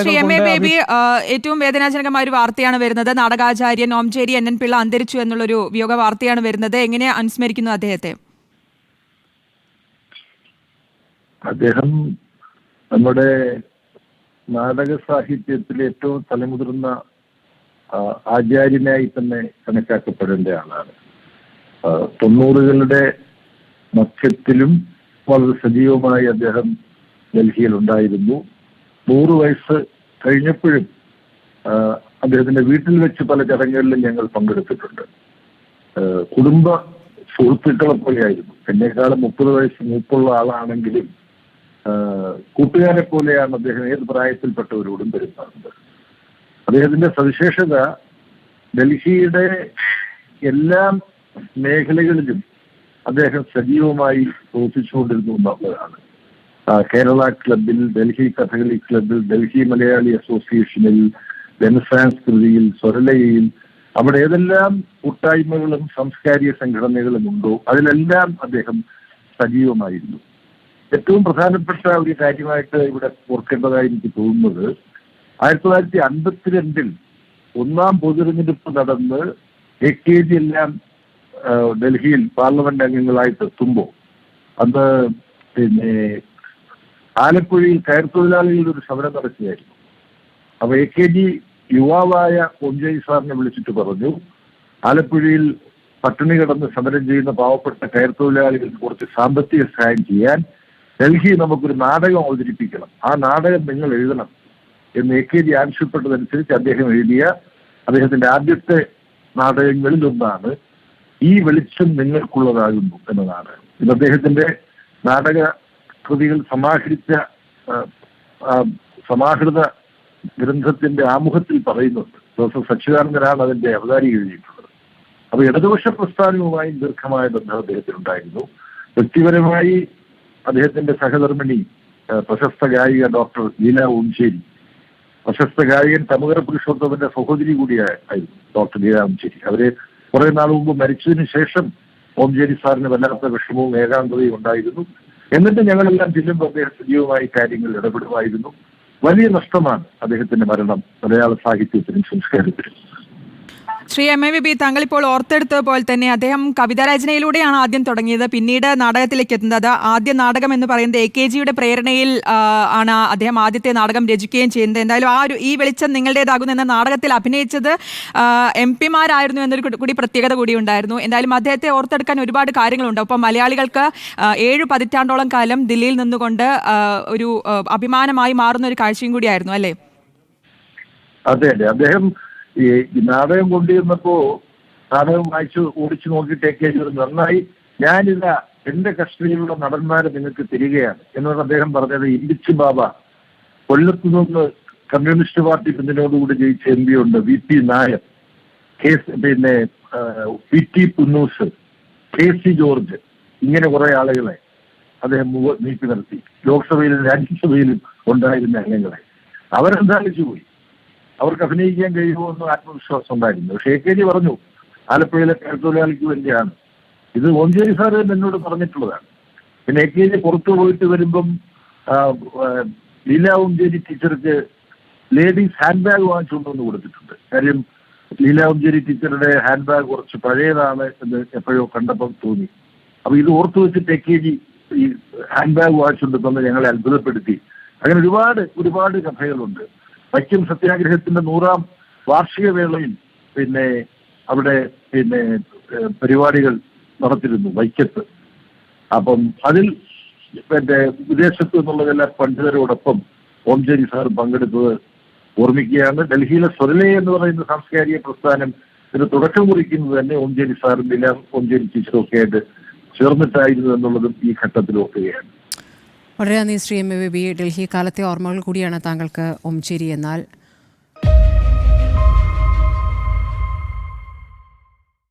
Shri M A baby ഏറ്റവും വേദനാജനകമായ ഒരു വാർത്തയാണ് വരുന്നത്. നാടകാചാര്യൻ ഓംചേരി എൻ എൻ പിള്ള അന്തരിച്ചു എന്നുള്ളൊരു വിയോഗ വാർത്തയാണ് വരുന്നത്. എങ്ങനെ അനുസ്മരിക്കുന്നു അദ്ദേഹത്തെ? അദ്ദേഹം നമ്മുടെ നാടക സാഹിത്യത്തിലെ ഏറ്റവും തലമുതിർന്ന ആചാര്യനായി തന്നെ കണക്കാക്കപ്പെടേണ്ട ആളാണ്. തൊണ്ണൂറുകളുടെ മധ്യത്തിലും വളരെ സജീവമായി അദ്ദേഹം ഡൽഹിയിൽ ഉണ്ടായിരുന്നു. നൂറ് വയസ്സ് കഴിഞ്ഞപ്പോഴും അദ്ദേഹത്തിന്റെ വീട്ടിൽ വെച്ച് പല ചടങ്ങുകളിലും ഞങ്ങൾ പങ്കെടുത്തിട്ടുണ്ട്. കുടുംബ സുഹൃത്തുക്കളെ പോലെയായിരുന്നു. എന്നെക്കാളും മുപ്പത് വയസ്സ് മൂപ്പുള്ള ആളാണെങ്കിലും കൂട്ടുകാരെ പോലെയാണ് അദ്ദേഹം ഏത് പ്രായത്തിൽപ്പെട്ടവരോടും പെരുമാറുന്നത്. അദ്ദേഹത്തിന്റെ സവിശേഷത ഡൽഹിയുടെ എല്ലാ മേഖലകളിലും അദ്ദേഹം സജീവമായി പ്രവർത്തിച്ചുകൊണ്ടിരുന്നു എന്നുള്ളതാണ്. കേരള ക്ലബിൽ ഡൽഹി കഥകളി ക്ലബിൽ ഡൽഹി മലയാളി അസോസിയേഷനിൽ ജനസാംസ്കൃതിയിൽ സ്വരലയിൽ അവിടെ ഏതെല്ലാം കൂട്ടായ്മകളും സാംസ്കാരിക സംഘടനകളും ഉണ്ടോ അതിലെല്ലാം അദ്ദേഹം സജീവമായിരുന്നു. ഏറ്റവും പ്രധാനപ്പെട്ട ഒരു കാര്യമായിട്ട് ഇവിടെ ഓർക്കേണ്ടതായി എനിക്ക് തോന്നുന്നത് ആയിരത്തി തൊള്ളായിരത്തി അൻപത്തിരണ്ടിൽ ഒന്നാം പൊതുതെരഞ്ഞെടുപ്പ് നടന്ന് എ കെ ജി എല്ലാം ഡൽഹിയിൽ പാർലമെന്റ് അംഗങ്ങളായിട്ട് എത്തുമ്പോൾ അന്ന് പിന്നെ ആലപ്പുഴയിൽ കയർ തൊഴിലാളികളുടെ ഒരു സമരം നടക്കുകയായിരുന്നു അപ്പൊ എ കെ ജി യുവാവായ ഒഞ്ചൈ സാറിനെ വിളിച്ചിട്ട് പറഞ്ഞു ആലപ്പുഴയിൽ പട്ടിണി കിടന്ന് സമരം ചെയ്യുന്ന പാവപ്പെട്ട കയർ തൊഴിലാളികൾക്ക് കുറച്ച് സാമ്പത്തിക സഹായം ചെയ്യാൻ ഡൽഹി നമുക്കൊരു നാടകം അവതരിപ്പിക്കണം. ആ നാടകം നിങ്ങൾ എഴുതണം എന്ന് എ കെ ജി ആവശ്യപ്പെട്ടതനുസരിച്ച് അദ്ദേഹം എഴുതിയ അദ്ദേഹത്തിന്റെ ആദ്യത്തെ നാടകങ്ങളിൽ ഒന്നാണ് ഈ വെളിച്ചം നിങ്ങൾക്കുള്ളതാകുന്നു എന്നതാണ്. ഇത് അദ്ദേഹത്തിന്റെ നാടക കൃതികൾ സമാഹരിച്ച സമാഹൃത ഗ്രന്ഥത്തിന്റെ ആമുഖത്തിൽ പറയുന്നുണ്ട്. പ്രൊഫസർ സച്ചിദാനന്ദനാണ് അതിന്റെ അവതാരിക എഴുതിയിട്ടുള്ളത്. അപ്പൊ ഇടതുപക്ഷ പ്രസ്ഥാനവുമായി ദീർഘമായ ബന്ധം അദ്ദേഹത്തിനുണ്ടായിരുന്നു. വ്യക്തിപരമായി അദ്ദേഹത്തിന്റെ സഹധർമ്മിണി പ്രശസ്ത ഗായിക ഡോക്ടർ ലീല ഉംശേരി പ്രശസ്ത ഗായകൻ തമുകര പുരുഷോത്തമന്റെ സഹോദരി കൂടിയായിരുന്നു ഡോക്ടർ ലീല ഉംശേരി അവർ കുറെ നാൾ മുമ്പ് മരിച്ചതിന് ശേഷം ഓംചേരി സാറിന് വല്ലാത്ത വിഷമവും ഏകാന്തതയും ഉണ്ടായിരുന്നു. എന്നിട്ട് ഞങ്ങളെല്ലാം ചെല്ലുമ്പോൾ അദ്ദേഹം സജീവമായി കാര്യങ്ങളിൽ ഇടപെടുമായിരുന്നു. വലിയ നഷ്ടമാണ് അദ്ദേഹത്തിന്റെ മരണം മലയാള സാഹിത്യത്തിനും സംസ്കാരത്തിനും. ശ്രീ എം എ ബി താങ്കൾ ഇപ്പോൾ ഓർത്തെടുത്തത് പോലെ തന്നെ അദ്ദേഹം കവിതാരചനയിലൂടെയാണ് ആദ്യം തുടങ്ങിയത്. പിന്നീട് നാടകത്തിലേക്ക് എത്തുന്നത്. ആദ്യ നാടകം എന്ന് പറയുന്നത് എ കെ ജിയുടെ പ്രേരണയിൽ ആണ് അദ്ദേഹം ആദ്യത്തെ നാടകം രചിക്കുകയും ചെയ്യുന്നത്. എന്തായാലും ആ ഒരു ഈ വെളിച്ചം നിങ്ങളുടേതാകുന്നു എന്ന നാടകത്തിൽ അഭിനയിച്ചത് എം പിമാരായിരുന്നു എന്നൊരു കൂടി- പ്രത്യേകത കൂടി ഉണ്ടായിരുന്നു. എന്തായാലും അദ്ദേഹത്തെ ഓർത്തെടുക്കാൻ ഒരുപാട് കാര്യങ്ങളുണ്ട്. അപ്പോൾ മലയാളികൾക്ക് ഏഴ് പതിറ്റാണ്ടോളം കാലം ദില്ലിയിൽ നിന്നുകൊണ്ട് ഒരു അഭിമാനമായി മാറുന്ന ഒരു കാഴ്ചയും കൂടിയായിരുന്നു അല്ലേ? അതെ അതെ. അദ്ദേഹം ഈ നാടകം കൊണ്ടുവന്നപ്പോ നാടകം വായിച്ചു ഓടിച്ചു നോക്കിയിട്ടേക്ക് നന്നായി. ഞാനിതാ എന്റെ കസ്റ്റഡിയിലുള്ള നടന്മാരെ നിങ്ങൾക്ക് തരികയാണ് എന്നോട് അദ്ദേഹം പറഞ്ഞത്. ഇല്ലിച്ചു ബാബ കൊല്ലത്തു നിന്ന് കമ്മ്യൂണിസ്റ്റ് പാർട്ടി പിന്തുണയോടുകൂടി ജയിച്ച എം പി ഉണ്ട് വി പി നായർ കെ പിന്നെ P T Punnoose K C George ഇങ്ങനെ കുറെ ആളുകളെ അദ്ദേഹം നീക്കി നിർത്തി. ലോക്സഭയിലും രാജ്യസഭയിലും ഉണ്ടായിരുന്ന അംഗങ്ങളെ. അവരെന്താളിച്ചു പോയി അവർക്ക് അഭിനയിക്കാൻ കഴിയുമോ എന്ന് ആത്മവിശ്വാസം ഉണ്ടായിരുന്നു. ജി പറഞ്ഞു ആലപ്പുഴയിലെ തൊഴിലാളിക്ക് വേണ്ടിയാണ്. ഇത് ഓഞ്ചേരി സാറ് തന്നെ എന്നോട് പറഞ്ഞിട്ടുള്ളതാണ്. പിന്നെ എ കെ ജി പുറത്തു പോയിട്ട് വരുമ്പം ലീല ഓഞ്ചേരി ടീച്ചർക്ക് ലേഡീസ് ഹാൻഡ് ബാഗ് വാങ്ങിച്ചുകൊണ്ടുവന്ന് കൊടുത്തിട്ടുണ്ട്. കാര്യം ലീല ഓഞ്ചേരി ടീച്ചറുടെ ഹാൻഡ് ബാഗ് കുറച്ച് പഴയതാണ് എന്ന് എപ്പോഴോ കണ്ടപ്പം തോന്നി. അപ്പൊ ഇത് ഓർത്തു വെച്ചിട്ട് എ കെ ജി ഈ ഹാൻഡ് ബാഗ് വാങ്ങിച്ചുകൊണ്ട് തന്നെ ഞങ്ങളെ അത്ഭുതപ്പെടുത്തി. അങ്ങനെ ഒരുപാട് ഒരുപാട് കഥകളുണ്ട്. വൈക്കം സത്യാഗ്രഹത്തിന്റെ നൂറാം വാർഷിക വേളയിൽ പിന്നെ അവിടെ പിന്നെ പരിപാടികൾ നടത്തിയിരുന്നു വൈക്കത്ത്. അപ്പം അതിൽ പിന്നെ വിദേശത്ത് നിന്നുള്ളതെല്ലാം പണ്ഡിതരോടൊപ്പം ഓംചേരി സാർ പങ്കെടുത്തത് ഓർമ്മിക്കുകയാണ്. ഡൽഹിയിലെ സ്വരലേ എന്ന് പറയുന്ന സാംസ്കാരിക പ്രസ്ഥാനം ഇതിന് തുടക്കം കുറിക്കുന്നത് തന്നെ ഓംചേരി സാറും ബിലാം ഓംചേരി ടീച്ചറും ഒക്കെ ആയിട്ട് ചേർന്നിട്ടായിരുന്നു എന്നുള്ളതും ഈ ഘട്ടത്തിൽ ഓർക്കുകയാണ്. വളരെ നന്ദി Shri M A B Delhi. കാലത്തെ ഓർമ്മകൾ കൂടിയാണ് താങ്കൾക്ക് ഒംചേരി എന്നാൽ.